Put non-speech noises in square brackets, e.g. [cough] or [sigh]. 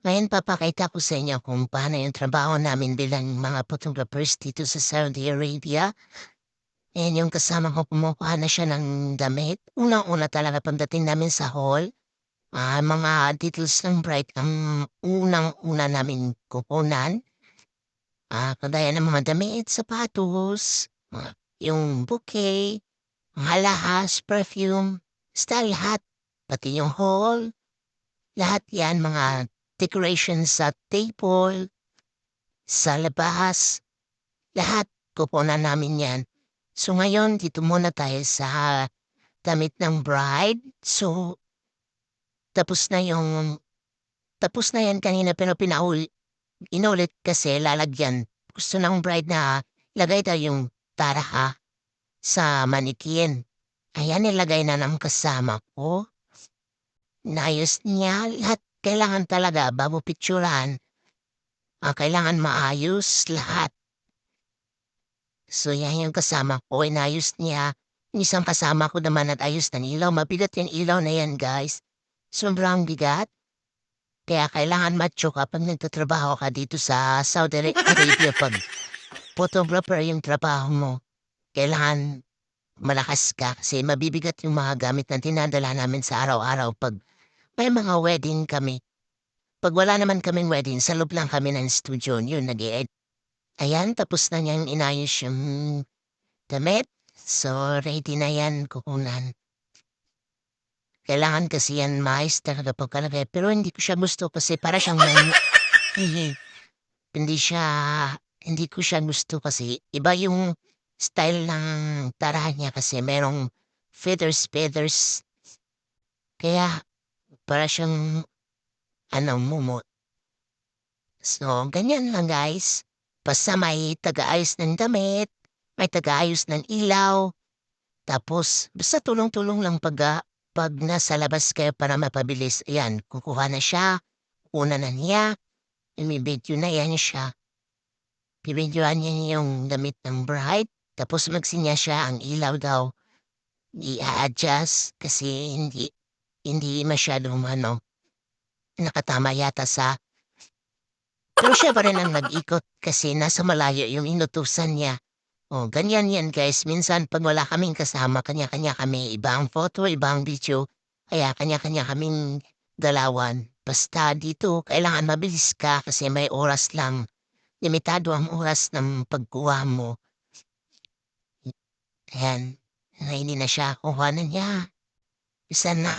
Ngayon papakita ko sa inyo kung paano yung trabaho namin bilang mga photographers dito sa Saudi Arabia. Ayan yung kasama ko kumukuha na siya ng damit. Unang-una talaga pagdating namin sa hall, ah, mga details ng bright ang unang-una namin kukunan. Ah, kagaya ng mga damit, sapatos, ah, yung bouquet, mga lahas, perfume, basta lahat. Pati yung hall, lahat yan mga decorations sa table, sa labas, lahat kukunan namin yan. So ngayon, dito muna tayo sa damit ng bride. So, tapos na yung, tapos na yan kanina pero pinaul, inulit kasi lalagyan. Gusto ng bride na lagay tayo yung taraha sa manikin. Ayan, nilagay na ng kasama ko. Nayos niya lahat kailangan talaga bago picturean, ah, kailangan maayos lahat. So yan yung kasama ko, inayos niya. Isang kasama ko naman at ayos ng ilaw. Mabigat yung ilaw na yan, guys. Sobrang bigat. Kaya kailangan macho ka pag nagtatrabaho ka dito sa Saudi [laughs] Arabia pag photographer yung trabaho mo. Kailangan malakas ka kasi mabibigat yung mga gamit na tinadala namin sa araw-araw pag may mga wedding kami. Pag wala naman kaming wedding, sa loob lang kami ng studio, yun, nag -e Ayan, tapos na niyang inayos yung damit. So, ready na yan, kukunan. Kailangan kasi yan mais talaga pagkalagay. Pero hindi ko siya gusto kasi para siyang may... [laughs] hindi siya... Hindi ko siya gusto kasi iba yung style ng tarahan niya kasi merong feathers, feathers. Kaya para siyang ano, mumot. So, ganyan lang guys. Basta may taga-ayos ng damit, may taga-ayos ng ilaw. Tapos, basta tulong-tulong lang pag, ah, pag nasa labas kayo para mapabilis. Ayan, kukuha na siya, una na niya, imibidyo na yan siya. Bibidyoan niya yung damit ng bride, tapos magsinya siya ang ilaw daw. I-adjust kasi hindi hindi masyadong ano, nakatama yata sa pero siya pa rin ang nag-ikot kasi nasa malayo yung inutusan niya. O, ganyan yan guys. Minsan pag wala kaming kasama, kanya-kanya kami. Ibang photo, ibang video. Kaya kanya-kanya kaming dalawan. Basta dito, kailangan mabilis ka kasi may oras lang. Limitado ang oras ng pagkuha mo. Ayan. Na hindi na siya kuha na niya. Isa na.